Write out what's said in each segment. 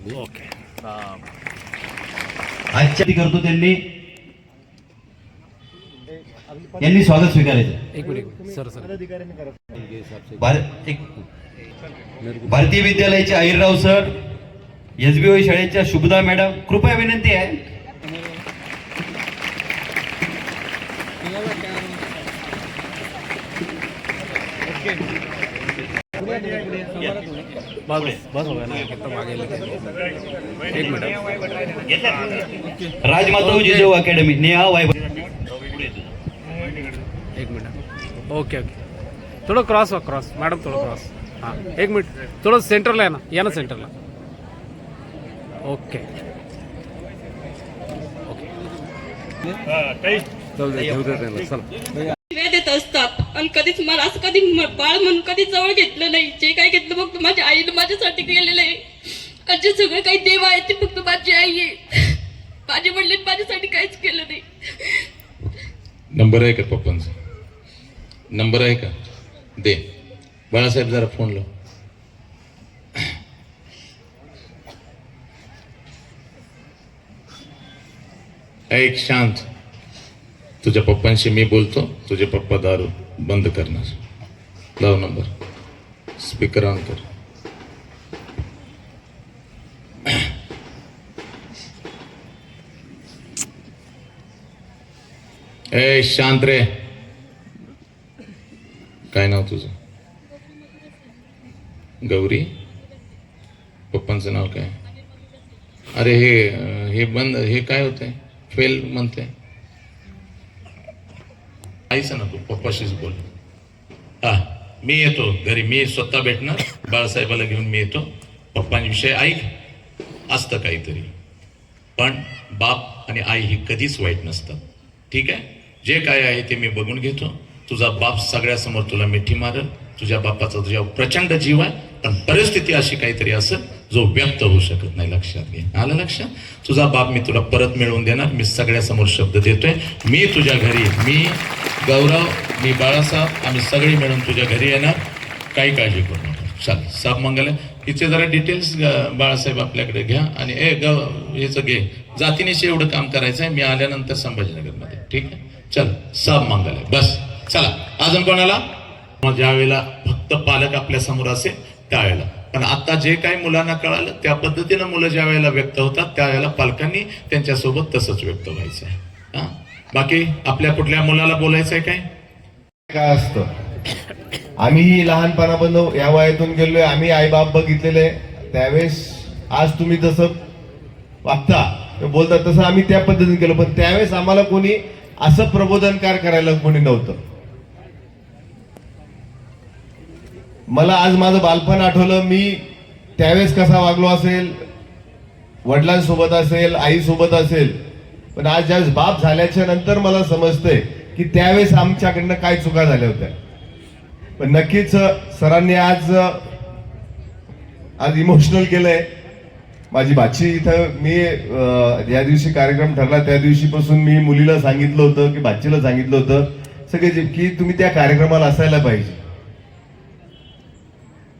Okay Ram आजच्या ती करतो त्यांनी. यांनी स्वागत स्वीकारायचं. एक मिनिट. सर भारतीय विद्यालयाचे अहिरराव सर एसबीओ शाळेच्या शुभदा मॅडम कृपया विनंती आहे. बस बस हो गया ना एक तो आगे लेके एक minute. Rajmata Jijau academy Neha Y एक मिनट. Okay okay. थोडं क्रॉस व्हा क्रॉस मॅडम थोडं क्रॉस हां एक मिनिट. थोडं सेंटरला आहे ना. या ना सेंटरला ओके. ओके. चला. कधीच मला असं कधी बाळ म्हणून कधी जवळ घेतलं नाही. जे काय घेतलं फक्त माझ्या आईनं माझ्यासाठी केलेलं आहे. आणि जे सगळं काही देव आहे ते फक्त माझी आई आहे. माझे वडील माझ्यासाठी काहीच केलं नाही. नंबर आहे का पप्पांचा? नंबर आहे का? दे. बाळासाहेब जरा फोन लाव. एक शांत. तुझ्या पप्पांशी मी बोलतो तुझे पप्पा दारू बंद करणार. लाव नंबर. स्पीकर ऑन कर. ए शांत रे. काय नाव तुझं? गौरी? पप्पांचं नाव काय? अरे हे हे बंद हे काय होतंय? फेल म्हणते आईचं ना तू पप्पाशीच बोल. हा मी येतो. घरी मी स्वतः भेटणार. बाळासाहेबाला घेऊन मी येतो. पप्पांविषयी ऐक. असतं काहीतरी. पण बाप आणि आई ही कधीच वाईट नसतात ठीक आहे? जे काय आहे ते मी बघून घेतो. तुझा बाप सगळ्यासमोर तुला मिठी मारल. तुझ्या बापाचा तुझ्या प्रचंड जीव आहे. पण परिस्थिती अशी काहीतरी असेल जो व्यक्त होऊ शकत नाही लक्षात घे. आलं लक्षात? तुझा बाप मी तुला परत मिळवून देणार. मी सगळ्यासमोर शब्द देतोय. मी तुझ्या घरी मी गौरव मी बाळासाहेब आम्ही सगळे मिळून तुझ्या घरी येणार. काही काळजी करू नका. चाल साब मंगल हिचे जरा डिटेल्स बाळासाहेब आपल्याकडे घ्या आणि ए ग याचं घे. जातीनेशी एवढं काम करायचं आहे मी आल्यानंतर संभाजीनगरमध्ये. ठीक आहे? चल साप मंगल बस. चला अजून कोणाला? मग ज्या वेळेला फक्त पालक आपल्यासमोर असेल त्यावेळेला. पण आता जे काही मुलांना कळालं त्या पद्धतीनं मुलं ज्या वेळेला व्यक्त होतात त्यावेळेला पालकांनी त्यांच्यासोबत तसंच व्यक्त व्हायचं आहे हां? बाकी आपल्या कुठल्या मुलाला बोलायचं आहे काय? काय असतं? आम्ही लहानपणापासून या वयातून गेलोय आम्ही आईबाप बघितलेले त्यावेळेस आज तुम्ही जसं वागता बोलता तसं आम्ही त्या पद्धतीने केलं. पण त्यावेळेस आम्हाला कोणी असं प्रबोधनकार करायला कोणी नव्हतं. मला आज माझं बालपण आठवलं मी त्यावेळेस कसा वागलो असेल वडिलांसोबत असेल आईसोबत असेल पण आज ज्यावेळेस बाप झाल्याच्यानंतर मला समजतंय की त्यावेळेस आमच्याकडनं काय चुका झाल्या होत्या. पण नक्कीच सरांनी आज आज इमोशनल केलंय. माझी बाची इथं मी ज्या दिवशी कार्यक्रम ठरला त्या दिवशीपासून मी मुलीला सांगितलं होतं की बाचीला सांगितलं होतं सगळे की तुम्ही त्या कार्यक्रमाला असायला पाहिजे.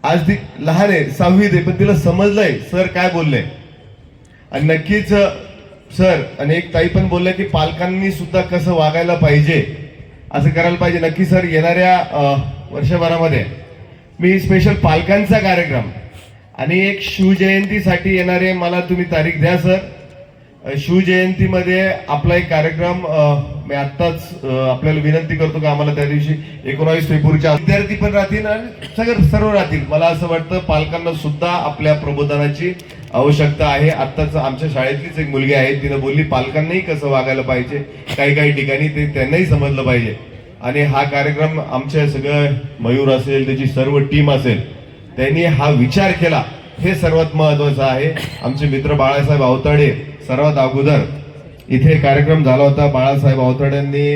आज ती लहान आहे सहावीत आहे पण तिला समजलंय सर काय बोलले. आणि नक्कीच सर आणि एक ताई पण बोलल्या की पालकांनी सुद्धा कसं वागायला पाहिजे असं करायला पाहिजे. नक्की सर येणाऱ्या वर्षभरामध्ये मी स्पेशल पालकांचा कार्यक्रम आणि एक शिवजयंतीसाठी येणारे मला तुम्ही तारीख द्या सर. शिवजयंतीमध्ये आपला एक कार्यक्रम मी आत्ताच आपल्याला विनंती करतो का आम्हाला त्या दिवशी एकोणावीस फेब्रुवारीच्या विद्यार्थी पण राहतील आणि सगळं सर्व राहतील. मला असं वाटतं पालकांना सुद्धा आपल्या प्रबोधनाची आवश्यकता आहे. आत्ताच आमच्या शाळेतलीच एक मुलगी आहे. तिनं बोलली पालकांनाही कसं वागायला पाहिजे? काही काही ठिकाणी ते त्यांनाही समजलं पाहिजे. आणि हा कार्यक्रम आमच्या सगळं मयूर असेल त्याची सर्व टीम असेल त्यांनी हा विचार केला. हे सर्वात महत्वाचं आहे. आमचे मित्र बाळासाहेब आवताडे सर्वात अगोदर इथे कार्यक्रम झाला होता. बाळासाहेब अवताड्यांनी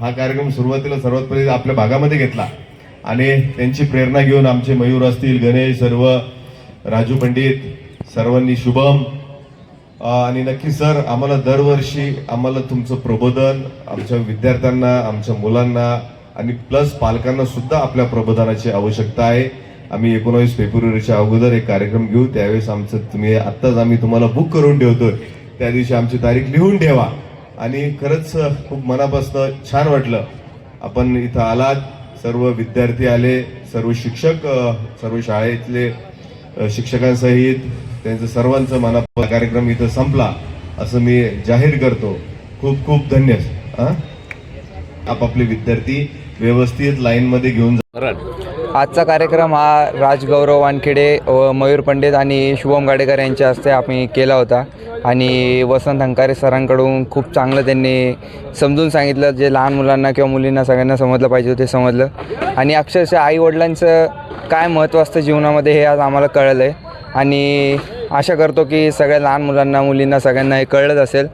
हा कार्यक्रम सुरुवातीला सर्वात पहिले आपल्या भागामध्ये घेतला. आणि त्यांची प्रेरणा घेऊन आमचे मयूर असतील गणेश सर्व राजू पंडित सर्वांनी शुभम. आणि नक्की सर आम्हाला दरवर्षी आम्हाला तुमचं प्रबोधन आमच्या विद्यार्थ्यांना आमच्या मुलांना आणि प्लस पालकांना सुद्धा आपल्या प्रबोधनाची आवश्यकता आहे. आम्ही एकोणावीस फेब्रुवारीच्या अगोदर एक कार्यक्रम घेऊ. त्यावेळेस आमचं तुम्ही आत्ताच आम्ही तुम्हाला बुक करून ठेवतोय. त्या दिवशी आमची तारीख लिहून ठेवा. आणि खरंच खूप मनापासून छान वाटलं. आपण इथं आलात. सर्व विद्यार्थी आले. सर्व शिक्षक सर्व शाळेतले शिक्षकांसहित त्यांचं सर्वांचं मनापासून कार्यक्रम इथं संपला असं मी जाहीर करतो. खूप खूप धन्य हा? आपापले विद्यार्थी व्यवस्थित लाईनमध्ये घेऊन जा. आजचा कार्यक्रम हा राजगौरव वानखेडे व मयूर पंडित आणि शुभम गाडेकर यांच्या हस्ते आम्ही केला होता. आणि वसंत हंकारे सरांकडून खूप चांगलं त्यांनी समजून सांगितलं जे लहान मुलांना किंवा मुलींना सगळ्यांना समजलं पाहिजे ते समजलं. आणि अक्षरशः आईवडिलांचं काय महत्त्व असतं जीवनामध्ये हे आज आम्हाला कळलं आहे आणि आशा करतो की सगळ्या लहान मुलांना मुलींना सगळ्यांना हे कळलंच असेल.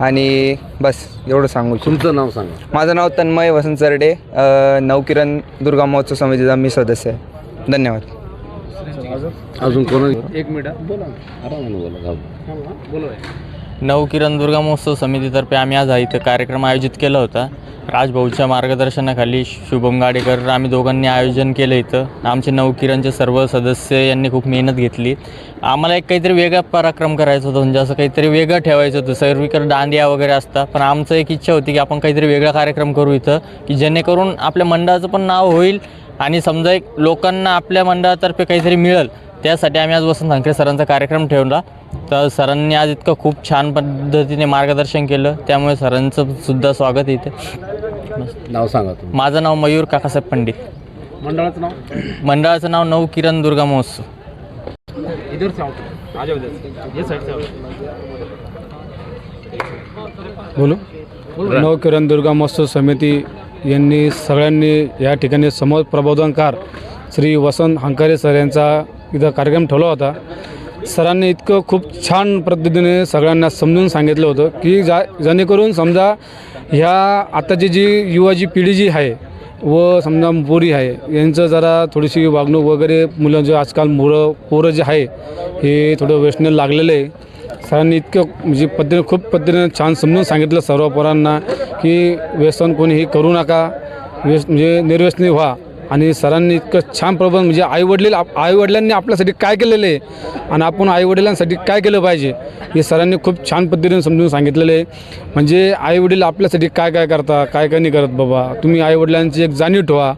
आणि बस एवढं सांगू. तुमचं नाव सांगा. माझं नाव तन्मय वसंत सरडे. अ, नवकिरण दुर्गा महोत्सव समितीचा मी सदस्य आहे. धन्यवाद. अजून कोण एक मिनिट. बोला आरामाने बोला बोला. नवकिरण दुर्गा महोत्सव समितीतर्फे आम्ही आज हा इथं कार्यक्रम आयोजित केला होता. राजभाऊच्या मार्गदर्शनाखाली शुभम गाडेकर आम्ही दोघांनी आयोजन केलं इथं. आमचे नवकिरणचे सर्व सदस्य यांनी खूप मेहनत घेतली. आम्हाला एक काहीतरी वेगळा पराक्रम करायचा होता म्हणजे असं काहीतरी वेगळं ठेवायचं होतं. सर्वीकडे दांडिया वगैरे असतात पण आमचं एक इच्छा होती की आपण काहीतरी वेगळा कार्यक्रम करू इथं की जेणेकरून आपल्या मंडळाचं पण नाव होईल आणि समजा एक लोकांना आपल्या मंडळातर्फे काहीतरी मिळेल. त्यासाठी आम्ही आज वसंत हंकरे सरांचा कार्यक्रम ठेवला. तर सरांनी आज इतकं खूप छान पद्धतीने मार्गदर्शन केलं. त्यामुळे सरांचं सुद्धा स्वागत इथे. नाव सांगा तुम्ही. माझं नाव मयूर काकासाहेब पंडित. मंडळाचं नाव? मंडळाचं नाव नऊ किरण दुर्गा महोत्सव. इधर से आओ आ जाओ इधर ये साइड से आओ. बोलू. नवकिरण दुर्गा महोत्सव समिती यांनी सगळ्यांनी या ठिकाणी समोर प्रबोधनकार श्री वसंत हंकारे सर यांचा इथं कार्यक्रम ठेवला होता. सरांनी इतकं खूप छान पद्धतीने सगळ्यांना समजून सांगितलं होतं की जा जेणेकरून समजा ह्या आताची जी युवा जी पिढी जी आहे व समजा पोरी आहे यांचं जरा थोडीशी वागणूक वगैरे मुलं जे आजकाल मुलं पोरं जे आहे हे थोडं व्यसने लागलेलं आहे. सरांनी इतकं म्हणजे पद्धतीने खूप पद्धतीने छान समजून सांगितलं सर्व पोरांना की व्यसन कोणीही करू नका व्यस म्हणजे निर्व्यसनी व्हा. आणि सरांनी इतकं छान प्रबंध म्हणजे आईवडील आप आईवडिलांनी आपल्यासाठी काय केलेलं आहे आणि आपण आईवडिलांसाठी काय केलं पाहिजे हे सरांनी खूप छान पद्धतीने समजून सांगितलेलं आहे. म्हणजे आईवडील आपल्यासाठी काय काय करता काय काय नाही करत बाबा. तुम्ही आईवडिलांची एक जाणीव ठेवा.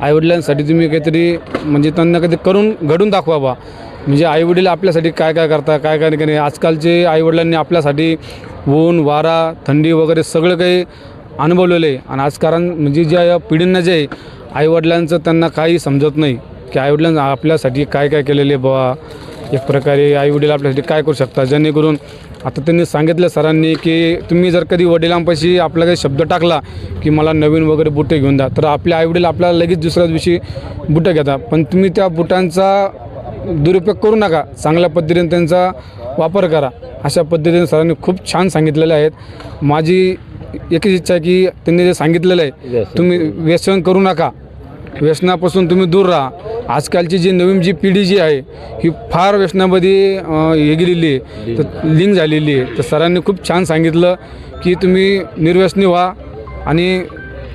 आईवडिलांसाठी तुम्ही काहीतरी म्हणजे त्यांना काहीतरी करून घडून दाखवा बा. म्हणजे आईवडील आपल्यासाठी काय काय करता काय काय नाही. आजकालचे आईवडिलांनी आपल्यासाठी ऊन वारा थंडी वगैरे सगळं काही अनुभवलेलं आहे. आणि आज कारण म्हणजे ज्या या पिढींना जे आहे आईवडिलांचं त्यांना काही समजत नाही की आईवडिलांना आपल्यासाठी काय काय केलेले बाबा एक प्रकारे आईवडील आपल्यासाठी काय करू शकतात. जेणेकरून आता त्यांनी सांगितलं सरांनी की तुम्ही जर कधी वडिलांपाशी आपला काही शब्द टाकला की मला नवीन वगैरे बुटे घेऊन द्या तर आपले आईवडील आपल्याला लगेच दुसऱ्या दिवशी बुटं घेतात. पण तुम्ही त्या बुटांचा दुरुपयोग करू नका. चांगल्या पद्धतीने त्यांचा वापर करा. अशा पद्धतीने सरांनी खूप छान सांगितलेले आहेत. माझी एकच इच्छा आहे की त्यांनी जे सांगितलेलं आहे तुम्ही व्यसन करू नका. व्यसनापासून तुम्ही दूर राहा. आजकालची जी नवीन जी पिढी जी आहे ही फार व्यसनामध्ये हे गेलेली आहे. तर लिंक झालेली आहे. तर सरांनी खूप छान सांगितलं की तुम्ही निर्व्यसनी व्हा आणि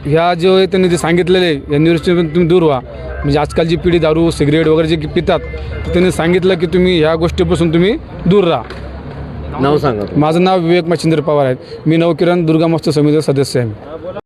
ह्या जो आहे त्यांनी जे सांगितलेलं आहे या निर्व्यसनीपासून तुम्ही दूर व्हा. म्हणजे आजकालची पिढी दारू सिगरेट वगैरे जे पितात तर त्यांनी सांगितलं की तुम्ही ह्या गोष्टीपासून तुम्ही दूर राहा. नाव सांगा. माझं नाव विवेक मच्छिंद्र पवार आहे. मी नवकिरण दुर्गा महोत्सव समितीचा सदस्य आहे.